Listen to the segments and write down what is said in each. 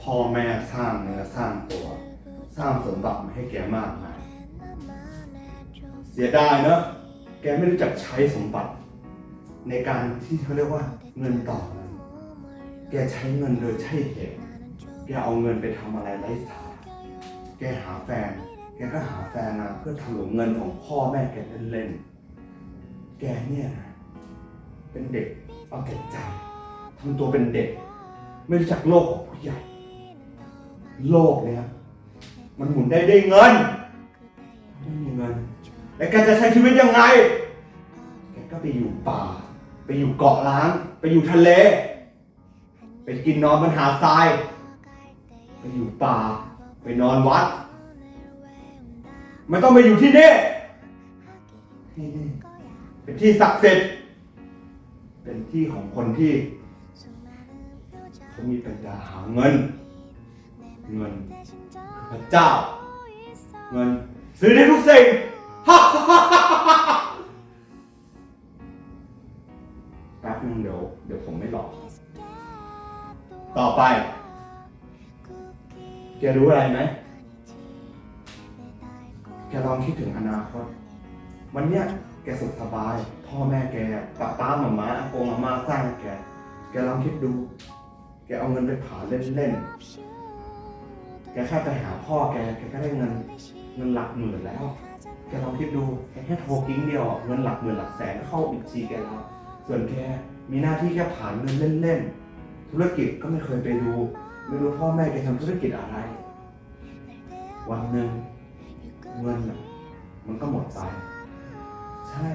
พ่อแม่สร้างเนื้อสร้างตัว สร้างสมบัติมาให้แกมากมายเสียดายเนอะแกไม่รู้จักใช้สมบัติ ในการที่เขาเรียกว่าเงินต่อเงินแกใช้เงินโดยใช่เหตุแกเอาเงินไปทำอะไรไร้สาระแกหาแฟน แกก็หาแฟนมาเพื่อถลุงเงินของพ่อแม่แกเล่นๆแกเนี่ยนะเป็นเด็กเอาแต่ใจ ทำตัวเป็นเด็ก ไม่รู้จักโลกของผู้ใหญ่ โลกเนี่ย มันหมุนได้ด้วยเงินไม่มีเงิน แล้วแกจะใช้ชีวิตยังไง แกก็ไปอยู่ป่า ไปอยู่เกาะล้าง ไปอยู่ทะเล ไปกินนอนบนหาดทราย ไปอยู่ป่า ไปนอนวัด ไม่ต้องไปอยู่ที่นี่ที่นี่เป็นที่ศักดิ์สิทธิ์ เป็นที่ของคนที่ เขามีปัญญาหาเงิน เงินคือพระเจ้า เงิน ซื้อได้ทุกสิ่งแป๊บนึงเดี๋ยวเดี๋ยวผมไม่หลอก ต่อไปแกรู้อะไรไหมแกลองคิดถึงอนาคต วันเนี้ยแกสุขสบาย พ่อแม่แกป้าป้าหมาม้าอากงอาม่าสร้างให้แก แกลองคิดดู แกเอาเงินไปผ่าเล่นๆ แกแค่ไปหาพ่อแก แกก็ได้เงินเงินหลักหมื่นแล้ว แกลองคิดดู แกแค่โทรกิ้งเดียวเงินหลักหมื่นหลักแสนก็เข้าบัญชีแกแล้ว ส่วนแกมีหน้าที่แค่ผ่านเงินเล่นๆ ธุรกิจก็ไม่เคยไปดู ไม่รู้พ่อแม่แกทำธุรกิจอะไร วันหนึ่งเงินมันก็หมดไป ใช่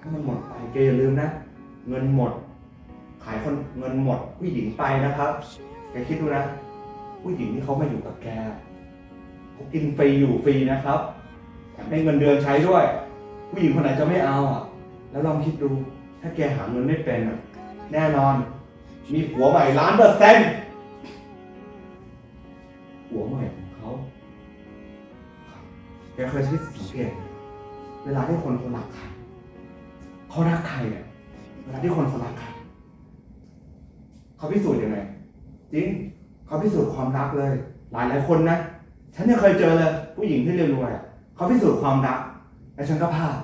ถ้ามันหมดไปแกอย่าลืมนะ เงินหมด ขายคนเงินหมดผู้หญิงไปนะครับแกคิดดูนะ ผู้หญิงที่เขามาอยู่กับแกเขากินฟรีอยู่ฟรีนะครับแถมได้เงินเดือนใช้ด้วย ผู้หญิงคนไหนจะไม่เอาอะ แล้วลองคิดดู ถ้าแกหาเงินไม่เป็นอะแน่นอน มีผัวใหม่ล้านเปอร์เซ็นต์ผัวใหม่ของเขาแกเคยคิดสังเกตเวลาที่คนเขารักใครเขารักใครเนี่ยเวลาที่คนเขารักใคร เขาพิสูจน์ยังไง จริงเขาพิสูจน์ความรักเลย หลายหลายคนนะ ฉันยังเคยเจอเลย ผู้หญิงที่เรียนรวยๆเขาพิสูจน์ความรักแล้วฉันก็พลาด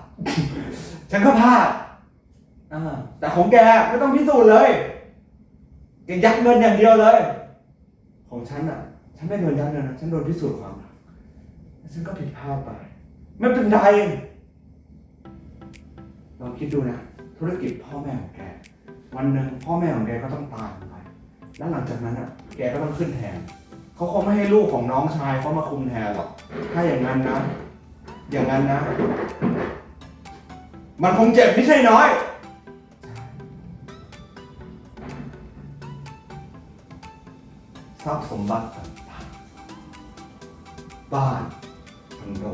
ฉันก็พลาดอ่าแต่ของแกไม่ต้องพิสูจน์เลยแกยัดเงินอย่างเดียวเลย ของฉันอะ ฉันไม่โดนยัดเงินนะฉันโดนพิสูจน์ความรักแล้วฉันก็ผิดพลาดไปไม่เป็นไรลองคิดดูนะ ธุรกิจพ่อแม่ของแก วันหนึ่งพ่อแม่ของแกก็ต้องตายไป แล้วหลังจากนั้นอะ แกก็ต้องขึ้นแทน เขาคงไม่ให้ลูกของน้องชายเขามาคุมแทนหรอก ถ้าอย่างนั้นนะ อย่างนั้นนะ มันคงเจ็บไม่ใช่น้อย ทรัพย์สมบัติต่างๆบ้านคอนโด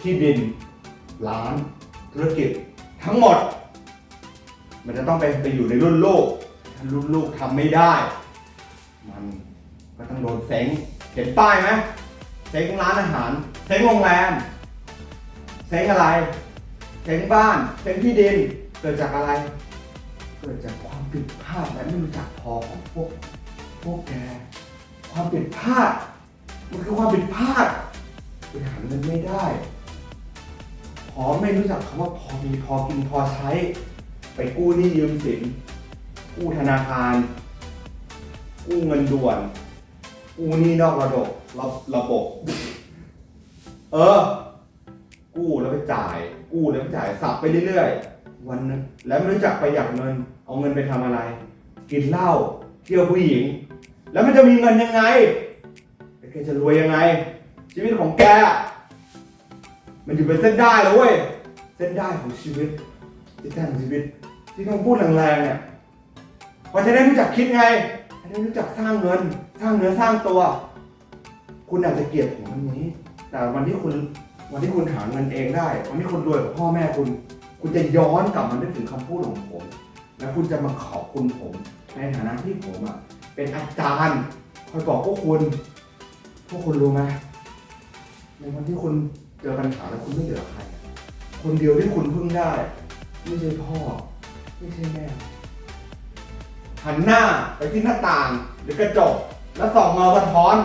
ที่ดิน ร้าน ธุรกิจ ทั้งหมด มันจะต้องไปไปอยู่ในรุ่นลูกถ้ารุ่นลูกทำไม่ได้ มันก็ต้องโดนเซ้งเห็นป้ายไหมเซ้งร้านอาหารเซ้งโรงแรมเซ้งอะไรเซ้งบ้านเซ้งที่ดินเกิดจากอะไร เกิดจากความผิดพลาดและไม่รู้จักพอของพวกพวกแกความผิดพลาดมันคือความผิดพลาดบริหารเงินไม่ได้ พอไม่รู้จักคำว่าพอมีพอกินพอใช้ ไปกู้หนี้ยืมสิน กู้ธนาคาร กู้เงินด่วน กู้หนี้นอกระบบระระบบ เออ กู้แล้วไปจ่าย กู้แล้วไปจ่ายสับไปเรื่อยๆ วันนึงแล้วไม่รู้จักประหยัดเงิน เอาเงินไปทำอะไร กินเหล้าเที่ยวผู้หญิง แล้วมันจะมีเงินยังไงแกจะรวยยังไง ชีวิตของแก มันอยู่เป็นเส้นได้แล้วเว้ย เส้นได้ของชีวิตเส้นได้ของชีวิต ที่ต้องพูดแรงๆเนี่ยพอจะได้รู้จักคิดไงจะได้รู้จักสร้างเงิน สร้างเนื้อสร้างตัว คุณอาจจะเกลียดผมวันนี้ แต่วันที่คุณวันที่คุณหาเงินเองได้ วันที่คุณรวยกับพ่อแม่คุณ คุณจะย้อนกลับมานึกถึงคำพูดของผม แล้วคุณจะมาขอบคุณผม ในฐานะที่ผมอะเป็นอาจารย์คอยบอกพวกคุณพวกคุณรู้ไหมในวันที่คุณเจอปัญหาแล้วคุณไม่เหลือใคร คนเดียวที่คุณพึ่งได้ ไม่ใช่พ่อ ไม่ใช่แม่คหันหน้าไปที่หน้าต่างหรือกระจก แล้วส่องเงาสะท้อน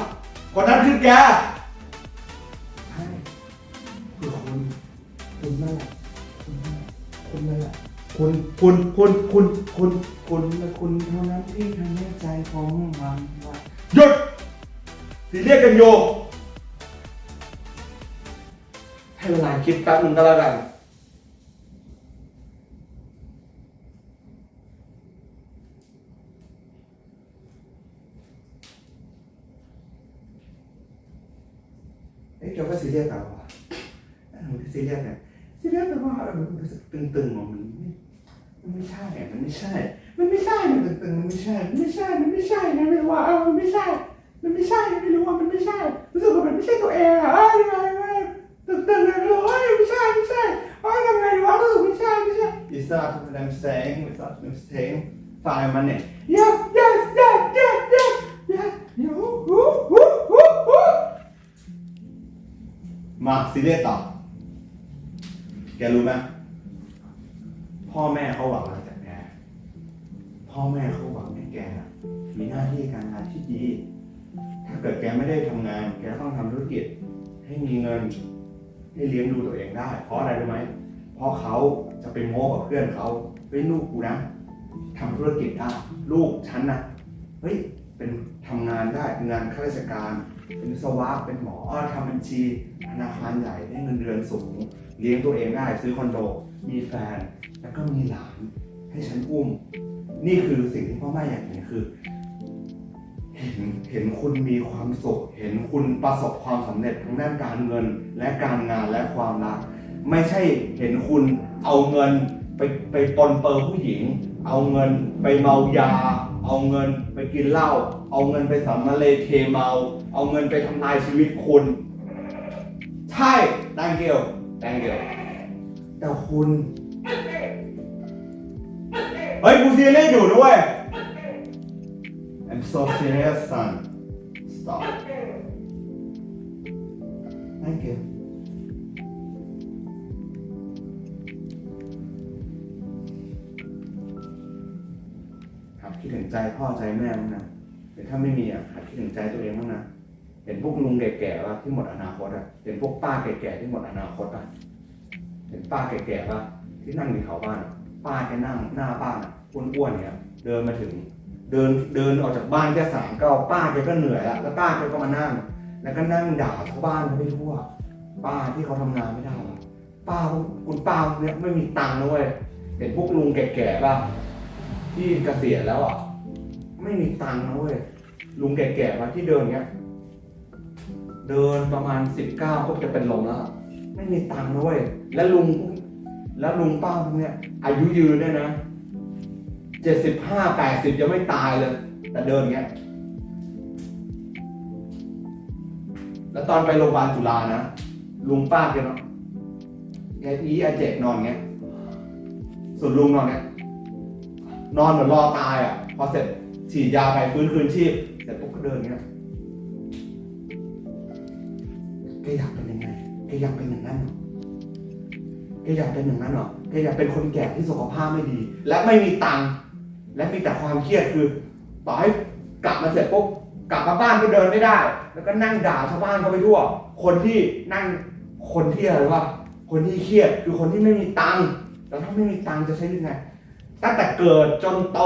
คนนั้นคือแกใช่คือคุณคุณนั่นแหละคุณนั่นแหละคุณนั่นแหละคุณคุณคุณคุณคุณคุณและคุณเท่านั้นที่ทำให้ใจของมันว่าหยุดสีเรียกกันโยให้เวลาคิดแป๊บนึงก็แล้วกัน เอ๊ะแกว่าซีเรียสเปล่าวะเออซีเรียสเนี่ยซีเรียสแต่ว่าเออมันรู้สึกตึงๆของมันไม่มันไม่ใช่อะมันไม่ใช่ มันไม่ใช่มันตึงๆมันไม่ใช่มันไม่ใช่มันไม่ใช่นะไม่รู้ว่าเออมันไม่ใช่ มันไม่ใช่ไม่รู้ว่ามันไม่ใช่รู้สึกว่ามันไม่ใช่ตัวเองอะเอ้ยยังไงวะตึงๆเลยไม่รู้เอ้ยไม่ใช่ไม่ใช่เอ้ยยังไงวะรู้สึกไม่ใช่ไม่ใช่ It's not what I'm saying It's not what I'm saying ฟังมันเนี่ย Yes yes yes มาซีเรียสต่อ แกรู้ไหมพ่อแม่เขาหวังอะไรจากแก พ่อแม่เขาหวังให้แก มีหน้าที่การงานที่ดี ถ้าเกิดแกไม่ได้ทำงาน แกต้องทำธุรกิจ ให้มีเงิน ให้เลี้ยงดูตัวเองได้ เพราะอะไรรู้ไหมเพราะเขาจะไปโม้กับเพื่อนเขาเฮ้ยลูกกูนะทำธุรกิจได้ ลูกฉันนะเฮ้ยเป็นทำงานได้เป็นงานข้าราชการ เป็นวิศวะเป็นหมอทำบัญชีธนาคารใหญ่ได้เงินเดือนสูงเลี้ยงตัวเองได้ซื้อคอนโด มีแฟน แล้วก็มีหลาน ให้ฉันอุ้ม นี่คือสิ่งที่พ่อแม่อยากเห็นคือ เห็นเห็นคุณมีความสุข เห็นคุณประสบความสำเร็จทางด้านการเงินและการงานและความรัก ไม่ใช่เห็นคุณเอาเงินไปไปปนเปื้อผู้หญิง เอาเงินไปเมายา เอาเงินไปกินเหล้า เอาเงินไปสัมมาเลเทเมา เอาเงินไปทำลายชีวิตคุณใช่ thank you thank you แต่คุณ เฮ้ยกูซีเรียสอยู่ด้วย I'm so serious son stop thank you หัดคิดถึงใจพ่อใจแม่มั้งนะ แต่ถ้าไม่มีอะหัดคิดถึงใจตัวเองบ้างนะเห็นพวกลุงแก่ๆป่ะที่หมดอนาคตอะเห็นพวกป้าแก่ๆที่หมดอนาคตอะเห็นป้าแก่ๆป่ะที่นั่งอยู่แถวบ้าน ป้าแกนั่งหน้าบ้านอ้วนๆเนี่ยเดินมาถึง เดินเดินออกจากบ้านแค่สามก้าวป้าแกก็เหนื่อยละแล้วป้าแกก็มานั่ง แล้วก็นั่งด่าชาวบ้านเขาไปทั่วป้าที่เขาทำงานไม่ได้ป้าคุณป้าเนี่ยไม่มีตังค์นะเว้ยเห็นพวกลุงแก่ๆป่ะที่เกษียณแล้วอะ ไม่มีตังค์นะเว้ยลุงแก่ๆป่ะที่เดินเนี้ย เดินประมาณสิบเก้าก็จะเป็นลมแล้วอะไม่มีตังค์นะเว้ยแล้วลุง แล้วลุงป้าพวกเนี้ยอายุยืนเนี่ยนะเจ็ดสิบห้าแปดสิบยังไม่ตายเลย แต่เดินเงี้ย แล้วตอนไปโรงพยาบาลจุฬานะลุงป้าแกเนาะแกอีอาเจกนอนเงี้ยส่วนลุงนอนเงี้ยนอนเหมือนรอตายอะ พอเสร็จ ฉีดยาไปฟื้นคืนชีพเสร็จปุ๊บก็เดินเงี้ยแกอยากเป็นยังไงแกอยากเป็นอย่างนั้นเหรอแกอยากเป็นอย่างนั้นเหรอแกอยากเป็นคนแก่ที่สุขภาพไม่ดี และไม่มีตังค์และมีแต่ความเครียดคือต่อให้กลับมาเสร็จปุ๊บกลับมาบ้านก็เดินไม่ได้ แล้วก็นั่งด่าชาวบ้านเขาไปทั่ว คนที่นั่งคนที่อะไรวะคนที่เครียดคือคนที่ไม่มีตังค์แล้วถ้าไม่มีตังค์จะใช้ยังไงตั้งแต่เกิดจนโต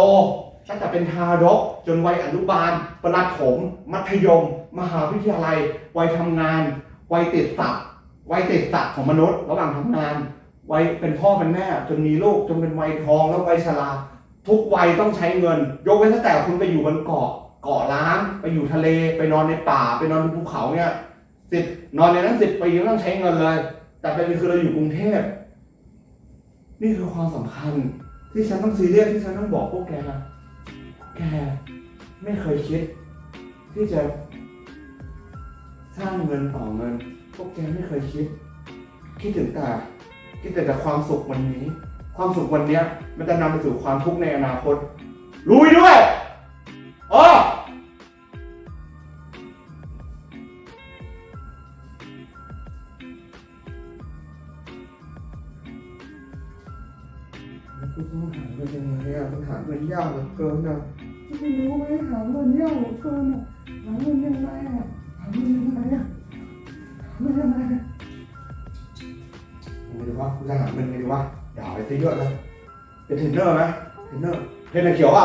ตั้งแต่เป็นทารกจนวัยอนุบาล ประถมมัธยม มหาวิทยาลัย วัยทำงาน วัยติดสัตว์วัยติดสัตว์ของมนุษย์ ระหว่างทำงาน วัยเป็นพ่อเป็นแม่ จนมีลูกจนเป็นวัยทองแล้ววัยชราทุกวัยต้องใช้เงิน ยกเว้นแต่คุณไปอยู่บนเกาะเกาะล้างไปอยู่ทะเลไปนอนในป่า ไปนอนบนภูเขาเนี่ยสิบนอนในนั้นสิบปีไม่ต้องใช้เงินเลย แต่ประเด็นคือเราอยู่กรุงเทพนี่คือความสำคัญ ที่ฉันต้องซีเรียสที่ฉันต้องบอกพวกแกนะ แกไม่เคยคิด ที่จะสร้างเงินต่อเงิน พวกแกไม่เคยคิด คิดถึงแต่คิดแต่แต่ความสุขวันนี้ ความสุขวันเนี้ย มันจะนำไปสู่ความทุกข์ในอนาคตลุยด้วย คุณต้องหาเงินยังไงอะมันหาเงินยากเหลือเกินอะไม่รู้ไหมหาเงินยา